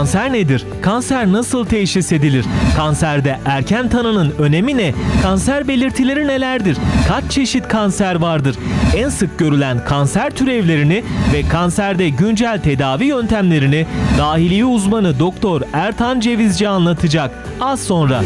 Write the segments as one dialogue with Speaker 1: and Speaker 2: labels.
Speaker 1: Kanser nedir? Kanser nasıl teşhis edilir? Kanserde erken tanının önemi ne? Kanser belirtileri nelerdir? Kaç çeşit kanser vardır? En sık görülen kanser türevlerini ve kanserde güncel tedavi yöntemlerini dahiliye uzmanı Doktor Ertan Cevizci anlatacak. Az sonra.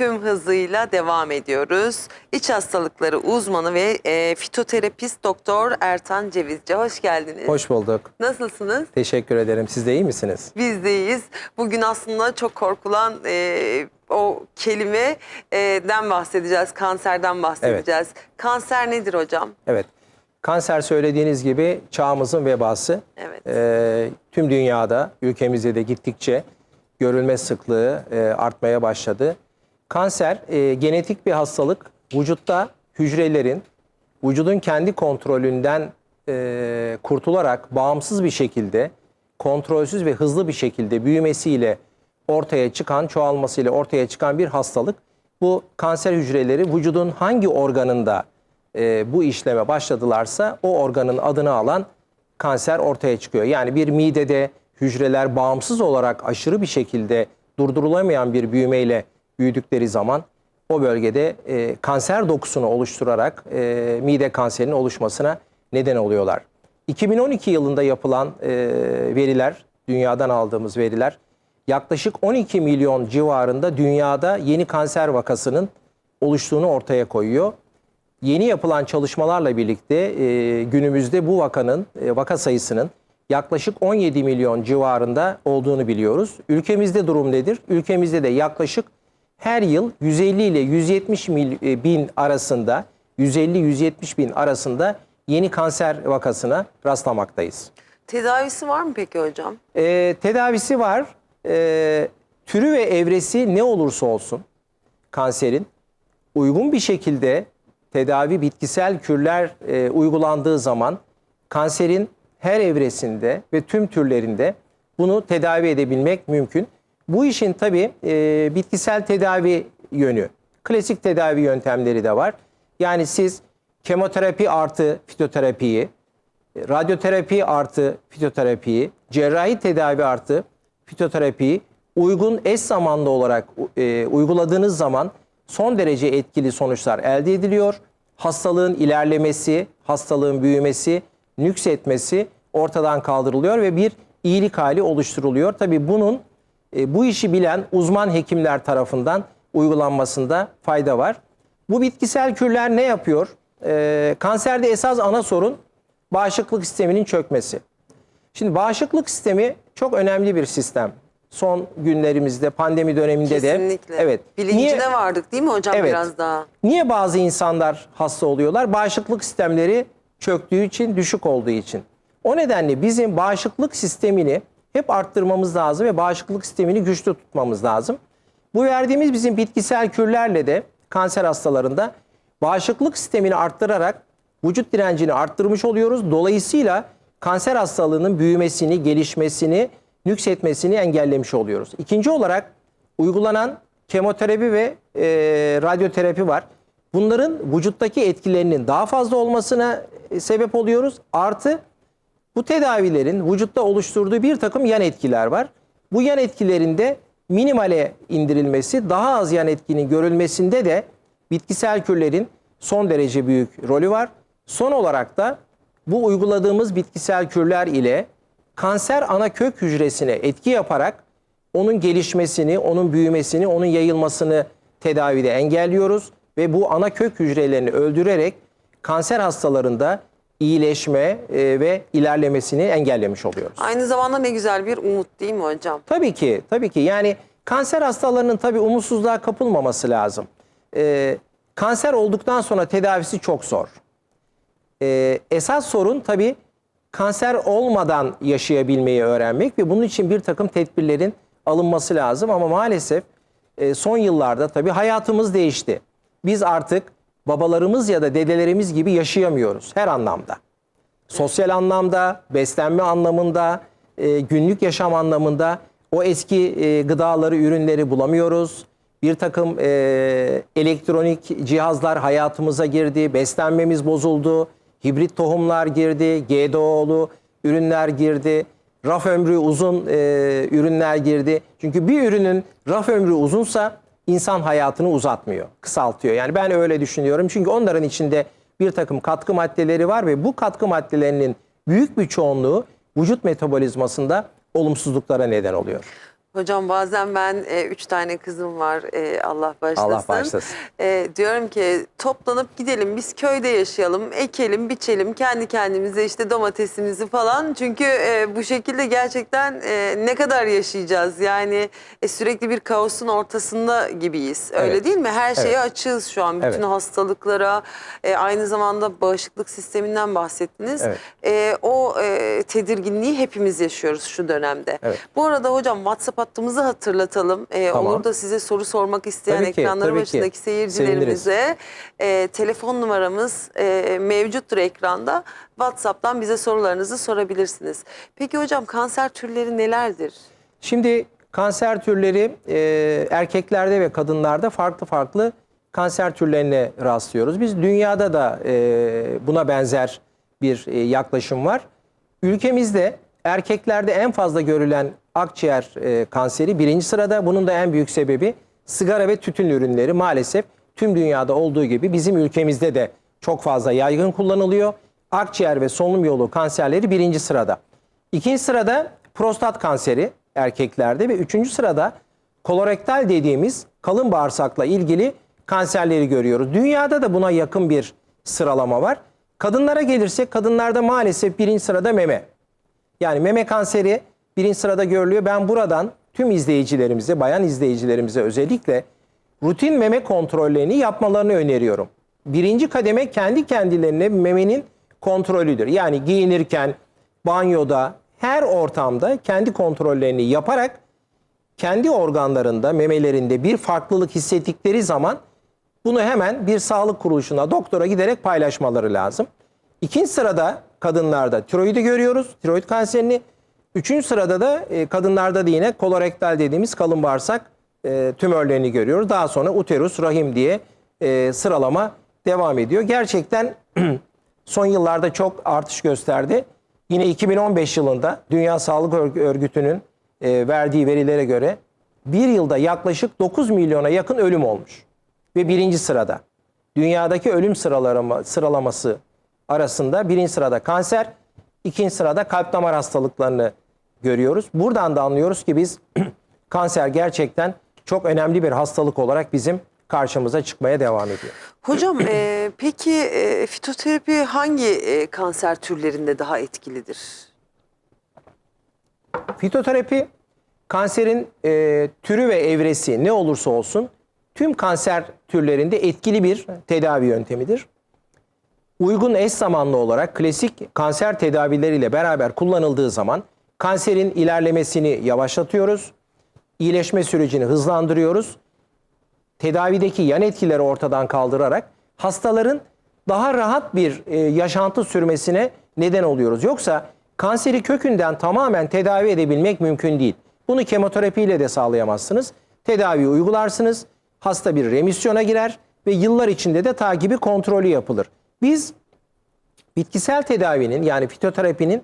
Speaker 2: Tüm hızıyla devam ediyoruz. İç hastalıkları uzmanı ve e, fitoterapist doktor Ertan Cevizci. Hoş geldiniz.
Speaker 3: Hoş bulduk.
Speaker 2: Nasılsınız?
Speaker 3: Teşekkür ederim. Siz de iyi misiniz?
Speaker 2: Biz de iyiyiz. Bugün aslında çok korkulan e, o kelimeden bahsedeceğiz. Kanserden bahsedeceğiz. Kanser nedir hocam?
Speaker 3: Evet. Kanser söylediğiniz gibi çağımızın vebası.
Speaker 2: Evet.
Speaker 3: Ee, tüm dünyada, ülkemizde de gittikçe görülme sıklığı e, artmaya başladı. Kanser e, genetik bir hastalık. Vücutta hücrelerin vücudun kendi kontrolünden e, kurtularak bağımsız bir şekilde kontrolsüz ve hızlı bir şekilde büyümesiyle ortaya çıkan, çoğalmasıyla ortaya çıkan bir hastalık. Bu kanser hücreleri vücudun hangi organında e, bu işleme başladılarsa o organın adını alan kanser ortaya çıkıyor. Yani bir midede hücreler bağımsız olarak aşırı bir şekilde durdurulamayan bir büyümeyle büyüdükleri zaman o bölgede e, kanser dokusunu oluşturarak e, mide kanserinin oluşmasına neden oluyorlar. 2012 yılında yapılan e, veriler, dünyadan aldığımız veriler yaklaşık 12 milyon civarında dünyada yeni kanser vakasının oluştuğunu ortaya koyuyor. Yeni yapılan çalışmalarla birlikte e, günümüzde bu vakanın e, vaka sayısının yaklaşık 17 milyon civarında olduğunu biliyoruz. Ülkemizde durum nedir? Ülkemizde de yaklaşık her yıl 150 ile 170 mil, e, bin arasında 150-170 bin arasında yeni kanser vakasına rastlamaktayız.
Speaker 2: Tedavisi var mı peki hocam?
Speaker 3: E, tedavisi var. E, türü ve evresi ne olursa olsun kanserin uygun bir şekilde tedavi bitkisel kürler e, uygulandığı zaman kanserin her evresinde ve tüm türlerinde bunu tedavi edebilmek mümkün. Bu işin tabii e, bitkisel tedavi yönü, klasik tedavi yöntemleri de var. Yani siz kemoterapi artı fitoterapiyi, radyoterapi artı fitoterapiyi, cerrahi tedavi artı fitoterapiyi uygun eş zamanlı olarak e, uyguladığınız zaman son derece etkili sonuçlar elde ediliyor. Hastalığın ilerlemesi, hastalığın büyümesi, nüksetmesi ortadan kaldırılıyor ve bir iyilik hali oluşturuluyor. Tabii bunun e, bu işi bilen uzman hekimler tarafından uygulanmasında fayda var. Bu bitkisel kürler ne yapıyor? E, kanserde esas ana sorun bağışıklık sisteminin çökmesi. Şimdi bağışıklık sistemi çok önemli bir sistem. Son günlerimizde pandemi döneminde de
Speaker 2: Kesinlikle.
Speaker 3: evet.
Speaker 2: Bilincine
Speaker 3: Niye-
Speaker 2: vardık değil mi hocam
Speaker 3: Evet.
Speaker 2: biraz daha?
Speaker 3: Niye bazı insanlar hasta oluyorlar? Bağışıklık sistemleri çöktüğü için, düşük olduğu için. O nedenle bizim bağışıklık sistemini hep arttırmamız lazım ve bağışıklık sistemini güçlü tutmamız lazım. Bu verdiğimiz bizim bitkisel kürlerle de kanser hastalarında bağışıklık sistemini arttırarak vücut direncini arttırmış oluyoruz. Dolayısıyla kanser hastalığının büyümesini, gelişmesini, nüksetmesini engellemiş oluyoruz. İkinci olarak uygulanan kemoterapi ve e, radyoterapi var. Bunların vücuttaki etkilerinin daha fazla olmasına e, sebep oluyoruz. Artı bu tedavilerin vücutta oluşturduğu bir takım yan etkiler var. Bu yan etkilerinde minimale indirilmesi, daha az yan etkinin görülmesinde de bitkisel kürlerin son derece büyük rolü var. Son olarak da bu uyguladığımız bitkisel kürler ile kanser ana kök hücresine etki yaparak onun gelişmesini, onun büyümesini, onun yayılmasını tedavide engelliyoruz ve bu ana kök hücrelerini öldürerek kanser hastalarında iyileşme e, ve ilerlemesini engellemiş oluyoruz.
Speaker 2: Aynı zamanda ne güzel bir umut değil mi hocam?
Speaker 3: Tabii ki, tabii ki. Yani kanser hastalarının tabii umutsuzluğa kapılmaması lazım. Ee, kanser olduktan sonra tedavisi çok zor. Ee, esas sorun tabii kanser olmadan yaşayabilmeyi öğrenmek ve bunun için bir takım tedbirlerin alınması lazım. Ama maalesef e, son yıllarda tabii hayatımız değişti. Biz artık babalarımız ya da dedelerimiz gibi yaşayamıyoruz her anlamda. Sosyal anlamda, beslenme anlamında, e, günlük yaşam anlamında o eski e, gıdaları, ürünleri bulamıyoruz. Bir takım e, elektronik cihazlar hayatımıza girdi, beslenmemiz bozuldu, hibrit tohumlar girdi, GDO'lu ürünler girdi, raf ömrü uzun e, ürünler girdi. Çünkü bir ürünün raf ömrü uzunsa insan hayatını uzatmıyor, kısaltıyor. Yani ben öyle düşünüyorum. Çünkü onların içinde bir takım katkı maddeleri var ve bu katkı maddelerinin büyük bir çoğunluğu vücut metabolizmasında olumsuzluklara neden oluyor.
Speaker 2: Hocam bazen ben e, üç tane kızım var e, Allah bağışlasın.
Speaker 3: Allah bağışlasın.
Speaker 2: E, diyorum ki toplanıp gidelim biz köyde yaşayalım, ekelim, biçelim kendi kendimize işte domatesimizi falan. Çünkü e, bu şekilde gerçekten e, ne kadar yaşayacağız? Yani e, sürekli bir kaosun ortasında gibiyiz. Öyle
Speaker 3: Evet.
Speaker 2: değil mi? Her şeye
Speaker 3: Evet.
Speaker 2: açığız şu an. Bütün
Speaker 3: Evet.
Speaker 2: hastalıklara, e, aynı zamanda bağışıklık sisteminden bahsettiniz.
Speaker 3: Evet.
Speaker 2: E, o e, tedirginliği hepimiz yaşıyoruz şu dönemde.
Speaker 3: Evet.
Speaker 2: Bu arada hocam WhatsApp hattımızı hatırlatalım. Ee,
Speaker 3: Tamam.
Speaker 2: Olur da size soru sormak isteyen
Speaker 3: Tabii ki,
Speaker 2: ekranları
Speaker 3: tabii ki.
Speaker 2: başındaki seyircilerimize e, telefon numaramız e, mevcuttur ekranda. WhatsApp'tan bize sorularınızı sorabilirsiniz. Peki hocam kanser türleri nelerdir?
Speaker 3: Şimdi kanser türleri e, erkeklerde ve kadınlarda farklı farklı kanser türlerine rastlıyoruz. Biz dünyada da e, buna benzer bir e, yaklaşım var. Ülkemizde erkeklerde en fazla görülen akciğer e, kanseri birinci sırada. Bunun da en büyük sebebi sigara ve tütün ürünleri maalesef tüm dünyada olduğu gibi bizim ülkemizde de çok fazla yaygın kullanılıyor. Akciğer ve solunum yolu kanserleri birinci sırada. İkinci sırada prostat kanseri erkeklerde ve üçüncü sırada kolorektal dediğimiz kalın bağırsakla ilgili kanserleri görüyoruz. Dünyada da buna yakın bir sıralama var. Kadınlara gelirsek kadınlarda maalesef birinci sırada meme. Yani meme kanseri birinci sırada görülüyor. Ben buradan tüm izleyicilerimize, bayan izleyicilerimize özellikle rutin meme kontrollerini yapmalarını öneriyorum. Birinci kademe kendi kendilerine memenin kontrolüdür. Yani giyinirken, banyoda, her ortamda kendi kontrollerini yaparak kendi organlarında, memelerinde bir farklılık hissettikleri zaman bunu hemen bir sağlık kuruluşuna, doktora giderek paylaşmaları lazım. İkinci sırada kadınlarda tiroidi görüyoruz, tiroid kanserini. Üçüncü sırada da e, kadınlarda da yine kolorektal dediğimiz kalın bağırsak e, tümörlerini görüyoruz. Daha sonra uterus, rahim diye e, sıralama devam ediyor. Gerçekten son yıllarda çok artış gösterdi. Yine 2015 yılında Dünya Sağlık Örg- Örgütü'nün e, verdiği verilere göre bir yılda yaklaşık 9 milyona yakın ölüm olmuş. Ve birinci sırada. Dünyadaki ölüm sıralama, sıralaması arasında birinci sırada kanser, ikinci sırada kalp damar hastalıklarını görüyoruz. Buradan da anlıyoruz ki biz kanser gerçekten çok önemli bir hastalık olarak bizim karşımıza çıkmaya devam ediyor.
Speaker 2: Hocam e, peki e, fitoterapi hangi e, kanser türlerinde daha etkilidir?
Speaker 3: Fitoterapi kanserin e, türü ve evresi ne olursa olsun tüm kanser türlerinde etkili bir tedavi yöntemidir. Uygun eş zamanlı olarak klasik kanser tedavileriyle beraber kullanıldığı zaman kanserin ilerlemesini yavaşlatıyoruz, iyileşme sürecini hızlandırıyoruz tedavideki yan etkileri ortadan kaldırarak hastaların daha rahat bir e, yaşantı sürmesine neden oluyoruz. Yoksa kanseri kökünden tamamen tedavi edebilmek mümkün değil. Bunu kemoterapiyle de sağlayamazsınız. Tedavi uygularsınız, hasta bir remisyona girer ve yıllar içinde de takibi kontrolü yapılır. Biz bitkisel tedavinin yani fitoterapinin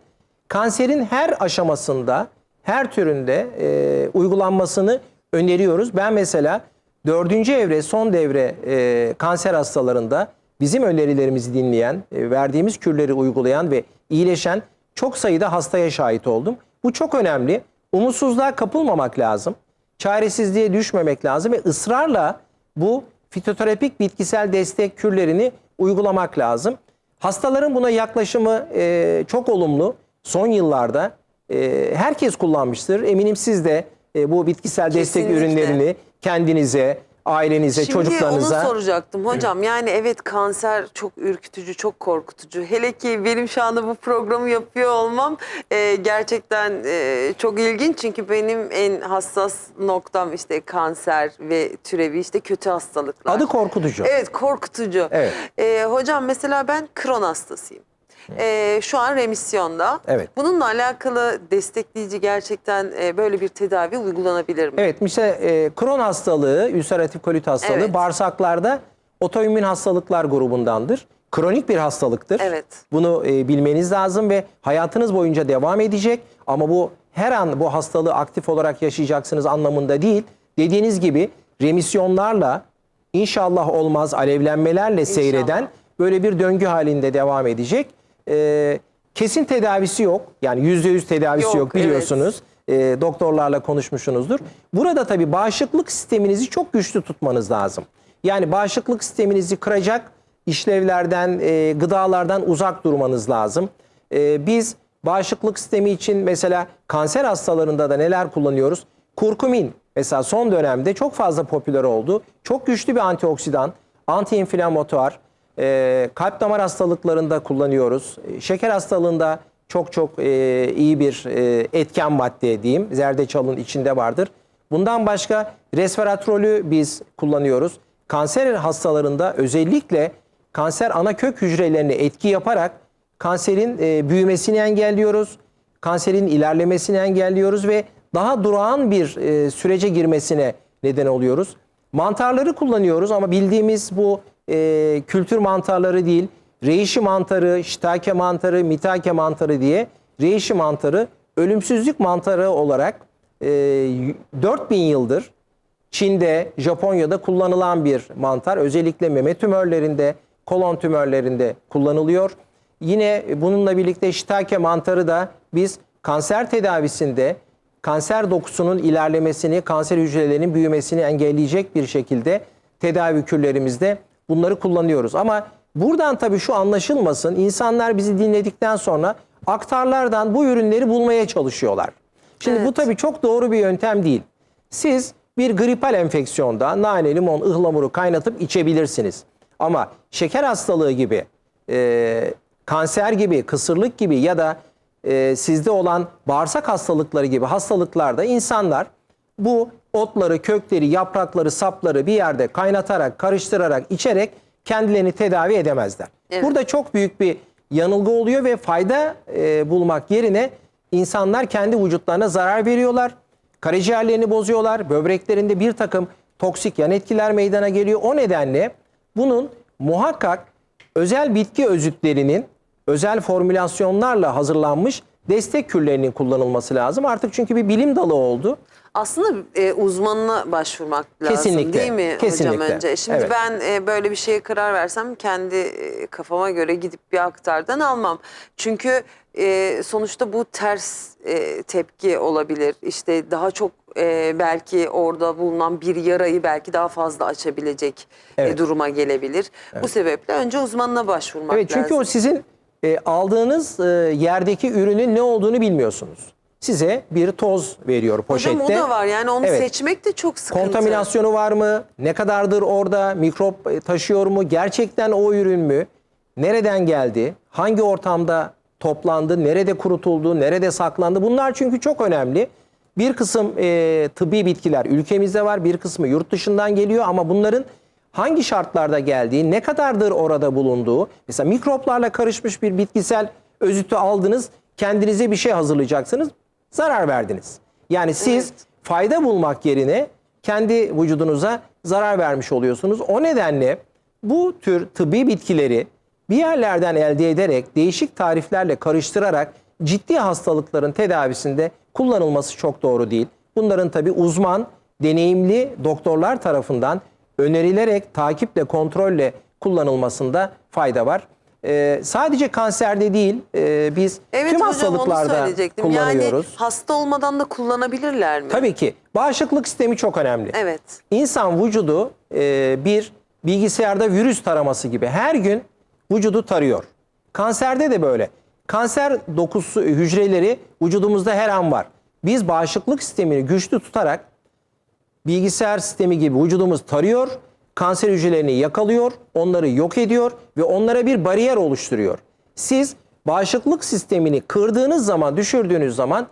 Speaker 3: kanserin her aşamasında, her türünde e, uygulanmasını öneriyoruz. Ben mesela dördüncü evre, son devre e, kanser hastalarında bizim önerilerimizi dinleyen, e, verdiğimiz kürleri uygulayan ve iyileşen çok sayıda hastaya şahit oldum. Bu çok önemli. Umutsuzluğa kapılmamak lazım. Çaresizliğe düşmemek lazım ve ısrarla bu fitoterapik bitkisel destek kürlerini uygulamak lazım. Hastaların buna yaklaşımı e, çok olumlu. Son yıllarda e, herkes kullanmıştır. Eminim siz de e, bu bitkisel destek
Speaker 2: Kesinlikle.
Speaker 3: ürünlerini kendinize, ailenize,
Speaker 2: Şimdi
Speaker 3: çocuklarınıza...
Speaker 2: onu soracaktım hocam. Yani evet kanser çok ürkütücü, çok korkutucu. Hele ki benim şu anda bu programı yapıyor olmam e, gerçekten e, çok ilginç. Çünkü benim en hassas noktam işte kanser ve türevi işte kötü hastalıklar.
Speaker 3: Adı korkutucu.
Speaker 2: Evet korkutucu.
Speaker 3: Evet.
Speaker 2: E, hocam mesela ben Kron hastasıyım. E, şu an remisyonda.
Speaker 3: Evet.
Speaker 2: Bununla alakalı destekleyici gerçekten e, böyle bir tedavi uygulanabilir mi?
Speaker 3: Evet, mesela e, Crohn hastalığı, ülseratif kolit hastalığı
Speaker 2: Evet.
Speaker 3: bağırsaklarda otoimmün hastalıklar grubundandır. kronik bir hastalıktır.
Speaker 2: Evet.
Speaker 3: Bunu e, bilmeniz lazım ve hayatınız boyunca devam edecek. Ama bu her an bu hastalığı aktif olarak yaşayacaksınız anlamında değil. Dediğiniz gibi remisyonlarla inşallah olmaz alevlenmelerle seyreden böyle bir döngü halinde devam edecek. E, kesin tedavisi yok. Yani yüzde yüz tedavisi
Speaker 2: Yok,
Speaker 3: yok, biliyorsunuz. E, doktorlarla konuşmuşsunuzdur. Burada tabii bağışıklık sisteminizi çok güçlü tutmanız lazım. Yani bağışıklık sisteminizi kıracak işlevlerden, e, gıdalardan uzak durmanız lazım. E, biz bağışıklık sistemi için mesela kanser hastalarında da neler kullanıyoruz? Kurkumin mesela son dönemde çok fazla popüler oldu. Çok güçlü bir antioksidan, antiinflamatuar, e, kalp damar hastalıklarında kullanıyoruz. E, şeker hastalığında çok çok e, iyi bir e, etken madde diyeyim. Zerdeçalın içinde vardır. Bundan başka resveratrolü biz kullanıyoruz. Kanser hastalarında özellikle kanser ana kök hücrelerine etki yaparak kanserin e, büyümesini engelliyoruz. Kanserin ilerlemesini engelliyoruz ve daha durağan bir e, sürece girmesine neden oluyoruz. Mantarları kullanıyoruz ama bildiğimiz bu e, kültür mantarları değil. Reishi mantarı, shiitake mantarı, mitake mantarı diye reishi mantarı ölümsüzlük mantarı olarak e, 4000 yıldır Çin'de, Japonya'da kullanılan bir mantar. Özellikle meme tümörlerinde, kolon tümörlerinde kullanılıyor. Yine bununla birlikte shiitake mantarı da biz kanser tedavisinde kanser dokusunun ilerlemesini, kanser hücrelerinin büyümesini engelleyecek bir şekilde tedavi kürlerimizde bunları kullanıyoruz. Ama buradan tabii şu anlaşılmasın. İnsanlar bizi dinledikten sonra aktarlardan bu ürünleri bulmaya çalışıyorlar. Şimdi bu
Speaker 2: Evet.
Speaker 3: tabii çok doğru bir yöntem değil. Siz bir gripal enfeksiyonda nane, limon, ıhlamuru kaynatıp içebilirsiniz. Ama şeker hastalığı gibi, e, kanser gibi, kısırlık gibi ya da e, sizde olan bağırsak hastalıkları gibi hastalıklarda insanlar bu otları, kökleri, yaprakları, sapları bir yerde kaynatarak, karıştırarak, içerek kendilerini tedavi edemezler.
Speaker 2: Evet.
Speaker 3: Burada çok büyük bir yanılgı oluyor ve fayda e, bulmak yerine insanlar kendi vücutlarına zarar veriyorlar. Karaciğerlerini bozuyorlar. Böbreklerinde bir takım toksik yan etkiler meydana geliyor. O nedenle bunun muhakkak özel bitki özütlerinin özel formülasyonlarla hazırlanmış destek kürlerinin kullanılması lazım. Artık çünkü bir bilim dalı oldu.
Speaker 2: Aslında e, uzmanına başvurmak lazım
Speaker 3: Kesinlikle,
Speaker 2: değil mi
Speaker 3: kesinlikle.
Speaker 2: hocam önce? Şimdi
Speaker 3: Evet.
Speaker 2: ben e, böyle bir şeye karar versem kendi e, kafama göre gidip bir aktardan almam. Çünkü e, sonuçta bu ters e, tepki olabilir. İşte daha çok e, belki orada bulunan bir yarayı belki daha fazla açabilecek e,
Speaker 3: Evet.
Speaker 2: duruma gelebilir. Bu sebeple önce uzmanına başvurmak
Speaker 3: Evet çünkü
Speaker 2: lazım.
Speaker 3: o sizin e, aldığınız e, yerdeki ürünün ne olduğunu bilmiyorsunuz. Size bir toz veriyor poşette.
Speaker 2: Hocam o da var yani onu
Speaker 3: Evet.
Speaker 2: seçmek de çok sıkıntı.
Speaker 3: Kontaminasyonu var mı? Ne kadardır orada? Mikrop e, taşıyor mu? Gerçekten o ürün mü? Nereden geldi? Hangi ortamda toplandı? Nerede kurutuldu? Nerede saklandı? Bunlar çünkü çok önemli. Bir kısım e, tıbbi bitkiler ülkemizde var. Bir kısmı yurt dışından geliyor ama bunların hangi şartlarda geldiği, ne kadardır orada bulunduğu. Mesela mikroplarla karışmış bir bitkisel özütü aldınız. Kendinize bir şey hazırlayacaksınız. Zarar verdiniz. Yani siz
Speaker 2: Evet.
Speaker 3: fayda bulmak yerine kendi vücudunuza zarar vermiş oluyorsunuz. O nedenle bu tür tıbbi bitkileri bir yerlerden elde ederek değişik tariflerle karıştırarak ciddi hastalıkların tedavisinde kullanılması çok doğru değil. Bunların tabi uzman, deneyimli doktorlar tarafından önerilerek takiple, kontrolle kullanılmasında fayda var. Ee, sadece kanserde değil, e, biz
Speaker 2: Evet
Speaker 3: tüm
Speaker 2: hocam
Speaker 3: hastalıklarda
Speaker 2: söyleyecektim. Yani
Speaker 3: kullanıyoruz.
Speaker 2: hasta olmadan da kullanabilirler mi?
Speaker 3: Tabii ki. Bağışıklık sistemi çok önemli.
Speaker 2: Evet.
Speaker 3: İnsan vücudu e, bir bilgisayarda virüs taraması gibi her gün vücudu tarıyor. Kanserde de böyle. Kanser dokusu hücreleri vücudumuzda her an var. Biz bağışıklık sistemini güçlü tutarak bilgisayar sistemi gibi vücudumuz tarıyor, kanser hücrelerini yakalıyor, onları yok ediyor ve onlara bir bariyer oluşturuyor. Siz bağışıklık sistemini kırdığınız zaman, düşürdüğünüz zaman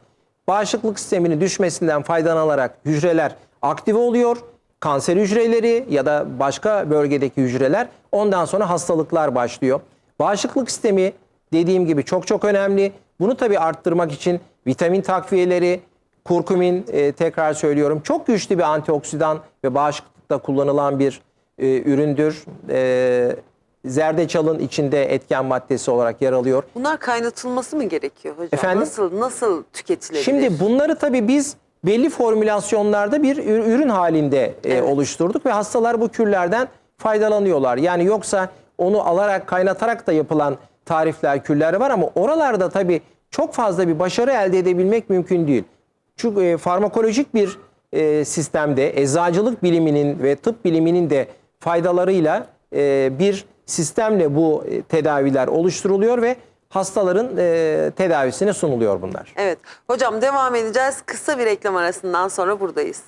Speaker 3: bağışıklık sisteminin düşmesinden faydalanarak hücreler aktive oluyor. Kanser hücreleri ya da başka bölgedeki hücreler ondan sonra hastalıklar başlıyor. Bağışıklık sistemi dediğim gibi çok çok önemli. Bunu tabii arttırmak için vitamin takviyeleri, kurkumin e, tekrar söylüyorum çok güçlü bir antioksidan ve bağışıklıkta kullanılan bir e, üründür. E, zerdeçalın içinde etken maddesi olarak yer alıyor.
Speaker 2: Bunlar kaynatılması mı gerekiyor hocam?
Speaker 3: Efendim?
Speaker 2: Nasıl nasıl tüketilebilir?
Speaker 3: Şimdi bunları tabii biz belli formülasyonlarda bir ür- ürün halinde e,
Speaker 2: Evet.
Speaker 3: oluşturduk ve hastalar bu kürlerden faydalanıyorlar. Yani yoksa onu alarak kaynatarak da yapılan tarifler, kürler var ama oralarda tabii çok fazla bir başarı elde edebilmek mümkün değil. Çünkü e, farmakolojik bir e, sistemde eczacılık biliminin ve tıp biliminin de faydalarıyla e, bir sistemle bu e, tedaviler oluşturuluyor ve hastaların e, tedavisine sunuluyor bunlar.
Speaker 2: Evet. Hocam devam edeceğiz. Kısa bir reklam arasından sonra buradayız.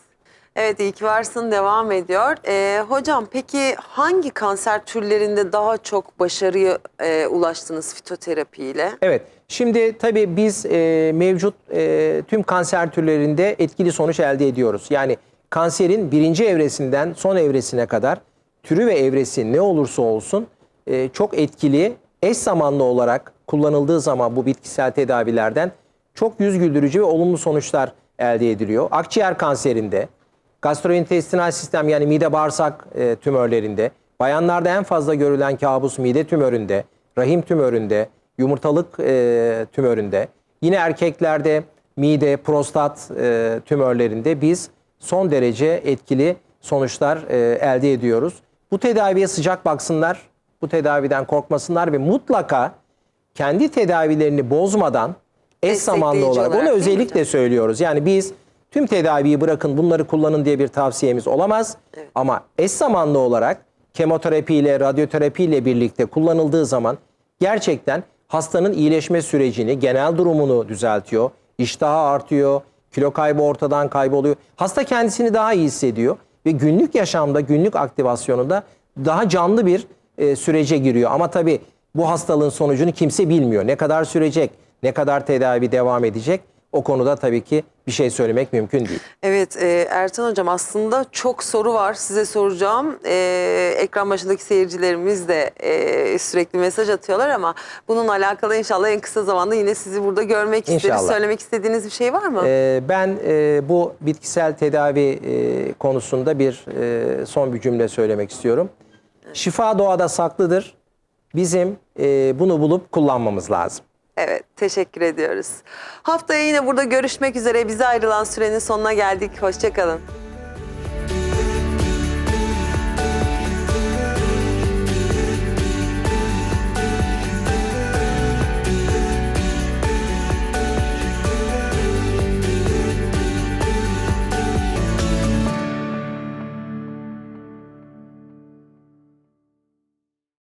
Speaker 2: Evet iyi ki varsın devam ediyor. Ee, hocam peki hangi kanser türlerinde daha çok başarıya e, ulaştınız fitoterapiyle?
Speaker 3: Evet. Şimdi tabii biz e, mevcut e, tüm kanser türlerinde etkili sonuç elde ediyoruz. Yani kanserin birinci evresinden son evresine kadar türü ve evresi ne olursa olsun e, çok etkili eş zamanlı olarak kullanıldığı zaman bu bitkisel tedavilerden çok yüz güldürücü ve olumlu sonuçlar elde ediliyor. Akciğer kanserinde, gastrointestinal sistem yani mide bağırsak e, tümörlerinde, bayanlarda en fazla görülen kabus mide tümöründe, rahim tümöründe, yumurtalık e, tümöründe, yine erkeklerde mide, prostat e, tümörlerinde biz son derece etkili sonuçlar e, elde ediyoruz. Bu tedaviye sıcak baksınlar, bu tedaviden korkmasınlar ve mutlaka kendi tedavilerini bozmadan eş zamanlı olarak,
Speaker 2: olarak
Speaker 3: onu özellikle söylüyoruz. Yani biz tüm tedaviyi bırakın bunları kullanın diye bir tavsiyemiz olamaz. Ama eş zamanlı olarak kemoterapiyle, radyoterapiyle birlikte kullanıldığı zaman gerçekten hastanın iyileşme sürecini, genel durumunu düzeltiyor. İştahı artıyor, kilo kaybı ortadan kayboluyor. Hasta kendisini daha iyi hissediyor ve günlük yaşamda, günlük aktivasyonunda daha canlı bir e, sürece giriyor. Ama tabii bu hastalığın sonucunu kimse bilmiyor. Ne kadar sürecek, ne kadar tedavi devam edecek o konuda tabii ki bir şey söylemek mümkün değil.
Speaker 2: Evet e, Ertan Hocam aslında çok soru var size soracağım. E, ekran başındaki seyircilerimiz de e, sürekli mesaj atıyorlar ama bununla alakalı inşallah en kısa zamanda yine sizi burada görmek isteriz.
Speaker 3: İnşallah.
Speaker 2: Söylemek istediğiniz bir şey var mı?
Speaker 3: Ee, ben e, bu bitkisel tedavi e, konusunda bir e, son bir cümle söylemek istiyorum. Şifa doğada saklıdır. Bizim e, bunu bulup kullanmamız lazım.
Speaker 2: Teşekkür ediyoruz. Haftaya yine burada görüşmek üzere. Bize ayrılan sürenin sonuna geldik. Hoşçakalın.